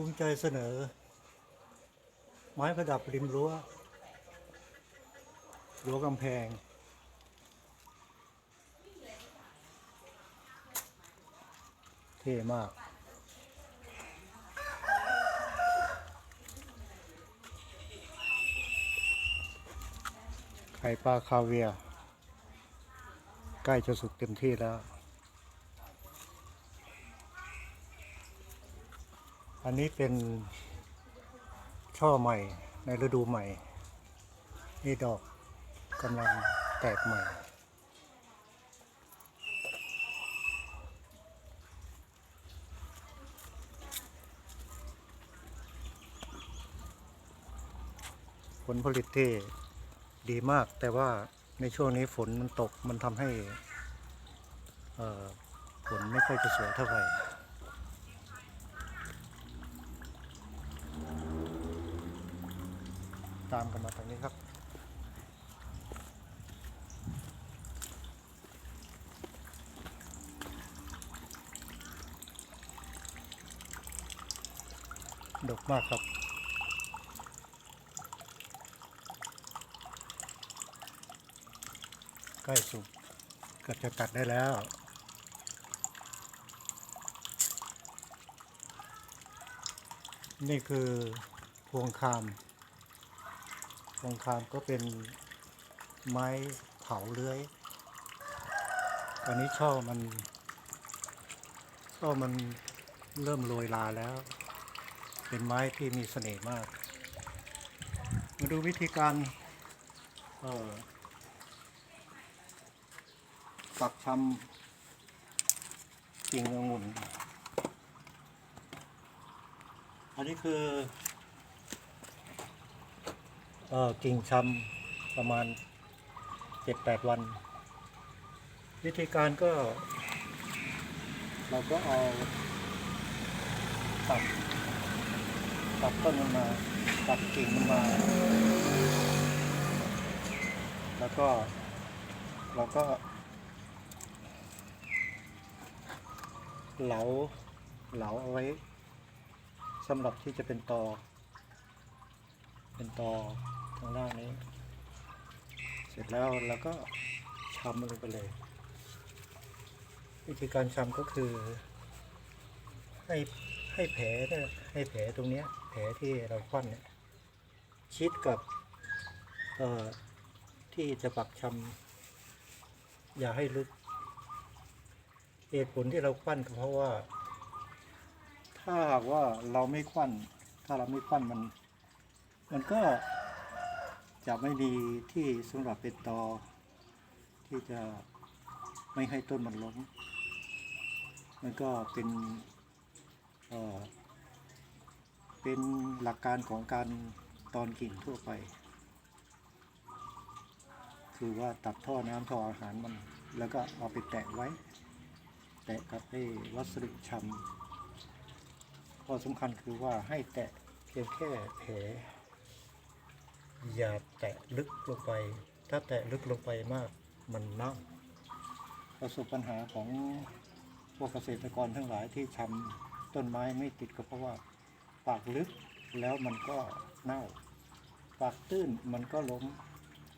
ภูมิใจเสนอ ไม้ประดับริมรั้ว รั้วกำแพง เท่มากไข่ปลาคาเวีย ใกล้จะสุกเต็มที่แล้ว อันนี้เป็นช่อใหม่ในฤดูใหม่ นี่ดอกกำลังแตกใหม่ ผลผลิตที่ดีมาก แต่ว่าในช่วงนี้ฝนมันตกมันทำให้ผลไม่ค่อยจะสวยเท่าไหร่ ตามกันมาทางนี้ครับ ดกมากครับใกล้สุกเกือบจะตัดได้แล้วนี่คือพวงคาม พวงคามก็เป็นไม้เผาเลื้อย ตอนนี้ช่อมันช่อมันเริ่มโรยลาแล้ว เป็นไม้ที่มีเสน่ห์มาก มาดูวิธีการเออปักชำกิ่งองุ่น อันนี้คือ กิ่งชำประมาณเจ็ดแปดวัน วิธีการก็ เราก็เอาตัดตัดต้นมันมาตัดกิ่งมันมา แล้วก็เราก็เหลาเหลาเอาไว้สำหรับที่จะเป็นตอ เป็นตอ ทางล่างนี้ เสร็จแล้วเราก็ชำมันลงไปเลย วิธีการชำก็คือ ให้ให้แผลเนี่ยให้แผลตรงเนี้ย แผลที่เราควันเนี่ยชิดกับเอ่อที่จะปักชำอย่าให้ลึกเหตุผลที่เราควันก็เพราะว่า ถ้าหากว่าเราไม่ควัน ถ้าเราไม่ควันมัน มันก็ จะไม่มีที่สำหรับเป็นตอ ที่จะไม่ให้ต้นมันล้ม มันก็เป็นเอ่อเป็นหลักการของการตอนกิ่งทั่วไป คือว่าตัดท่อน้ำท่ออาหารมัน แล้วก็เอาไปแตะไว้ แตะกับไอ้วัสดุชำข้อสำคัญคือว่าให้แตะเพียงแค่แผล อย่าแตะลึกลงไป ถ้าแตะลึกลงไปมากมันเน่าประสบปัญหาของพวกเกษตรกรทั้งหลายที่ทำต้นไม้ไม่ติดก็เพราะว่า ปากลึกแล้วมันก็เน่า ปากตื้นมันก็ล้ม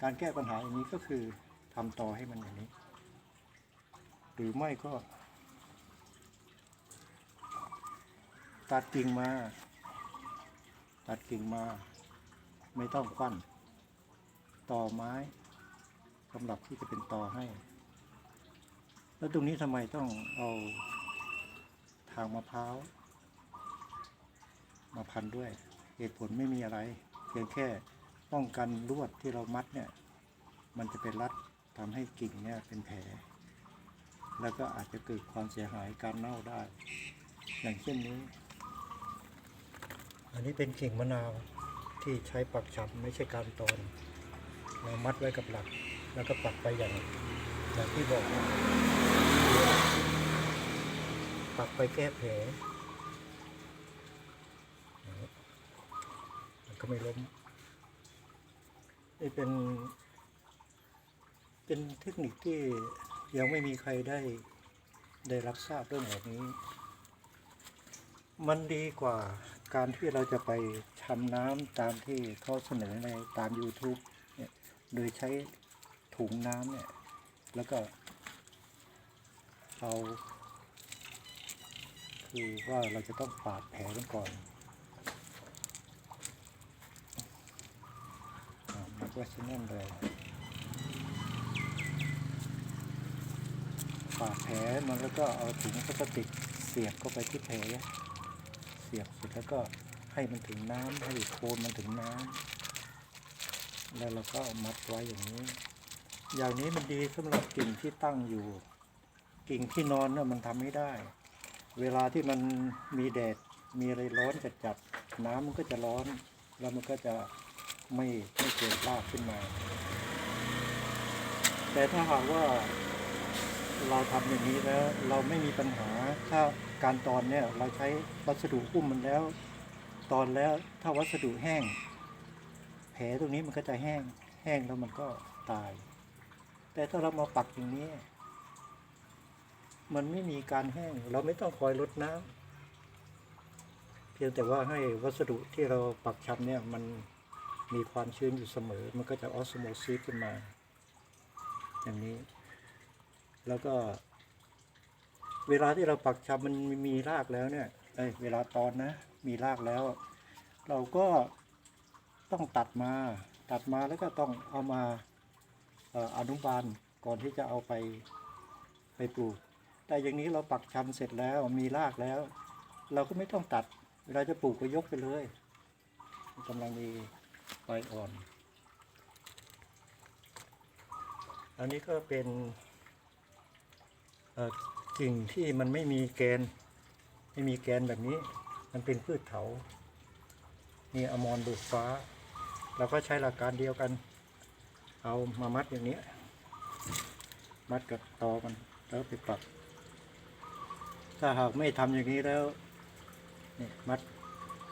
การแก้ปัญหาอย่างนี้ก็คือทำต่อให้มันอย่างนี้ หรือไม่ก็ ตัดกิ่งมา ตัดกิ่งมา ไม่ต้องควันต่อไม้สำหรับที่จะเป็นต่อให้ แล้วตรงนี้ทำไมต้องเอาทางมะพร้าวมาพันด้วยเหตุผลไม่มีอะไร เพียงแค่ป้องกันลวดที่เรามัดเนี่ย มันจะเป็นรัดทำให้กิ่งเนี่ยเป็นแผล แล้วก็อาจจะเกิดความเสียหายการเน่าได้ อย่างเช่นนี้ อันนี้เป็นกิ่งมะนาว ที่ใช้ปักฉับไม่ใช่การตอน เรามัดไว้กับหลัก แล้วก็ปักไปอย่างอย่างที่บอก ปักไปแก้แผลมันก็ไม่ล้มนี่เป็น เป็นเทคนิคที่ยังไม่มีใครได้ได้รับทราบเรื่องแบบนี้ มันดีกว่าการที่เราจะไปำน้ำตามที่เขาเสนอในตาม YouTube เนี่ยโดยใช้ถุงน้ำเนี่ย แล้วก็ เอาคือว่าเราจะต้องปาดแผลกันก่อนอมันก็จะแน่นเลยปาดแผลมันแล้วก็เอาถุงพลาสติกเสียบเข้าไปที่แผลเสียบเสร็จแล้วก็ ให้มันถึงน้ำให้โคนมันถึงน้ำแล้วเราก็เอามัดไว้อย่างนี้ อย่างนี้มันดีสำหรับกิ่งที่ตั้งอยู่ กิ่งที่นอนเนี่ยมันทำไม่ได้ เวลาที่มันมีแดดมีอะไรร้อนจัดจัดๆน้ำมันก็จะร้อน แล้วมันก็จะไม่ไม่เกิดรากขึ้นมา แต่ถ้าหากว่าเราทำอย่างนี้แล้ว เราไม่มีปัญหาถ้าการตอนเนี่ยเราใช้วัสดุหุ้มมันแล้ว ตอนแล้วถ้าวัสดุแห้ง แผลตรงนี้มันก็จะแห้ง แห้งแล้วมันก็ตาย แต่ถ้าเรามาปักอย่างนี้ มันไม่มีการแห้ง เราไม่ต้องคอยลดน้ำเพียงแต่ว่าให้วัสดุที่เราปักชำเนี่ยมันมีความชื้นอยู่เสมอ มันก็จะออสโมซิสขึ้นมา อย่างนี้ แล้วก็ เวลาที่เราปักชำมันมีรากแล้วเนี่ยเอ้ยเวลาตอนนะ มีรากแล้ว เราก็ต้องตัดมาตัดมาแล้วก็ต้องเอามาอนุบาลก่อนที่จะเอาไปไปปลูก แต่อย่างนี้เราปักชำเสร็จแล้วมีรากแล้ว เราก็ไม่ต้องตัด เวลาจะปลูกก็ยกไปเลยกำลังมีใบอ่อน อันนี้ก็เป็นกิ่งที่มันไม่มีแกน ไม่มีแกนแบบนี้ มันเป็นพืชเถานี่อมรบุกฟ้า เราก็ใช้หลักการเดียวกัน เอามามัดอย่างนี้ มัดกับตอมันแล้วไปปัก ถ้าหากไม่ทำอย่างนี้แล้วนี่มัด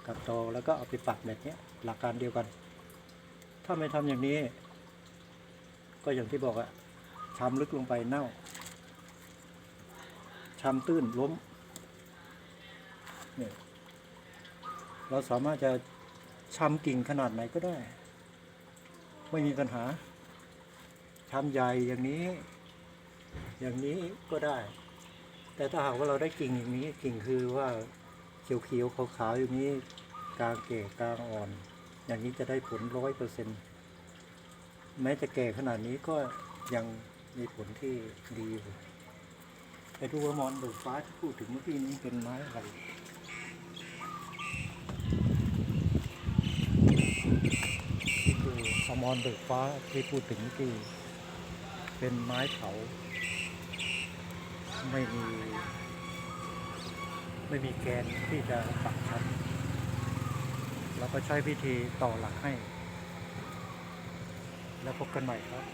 กับตอแล้วก็เอาไปปักแบบนี้หลักการเดียวกัน ถ้าไม่ทำอย่างนี้ ก็อย่างที่บอกอะชำลึกลงไปเน่าชำตื้นล้มเนี่ย เราสามารถจะชำกิ่งขนาดไหนก็ได้ ไม่มีปัญหาชำใหญ่อย่างนี้ อย่างนี้ก็ได้ แต่ถ้าหากว่าเราได้กิ่งอย่างนี้กิ่งคือว่าเขียวๆขาวๆอย่างนี้กลางแก่กลางอ่อน อย่างนี้จะได้ผลร้อยเปอร์เซ็นต์แม้จะแก่ขนาดนี้ก็ยังมีผลที่ดีอยู่ไปดูว่ามอนเบิกฟ้าที่พูดถึงเมื่อกี้นี้เป็นไม้อะไร นี่คืออมอนเบิกฟ้าที่พูดถึงคือกี้เป็นไม้เขา ไม่มี ไม่มีแกนที่จะปักชั้นแล้วก็ใช้พิธีต่อหลักให้ แล้วพบกันใหม่ครับ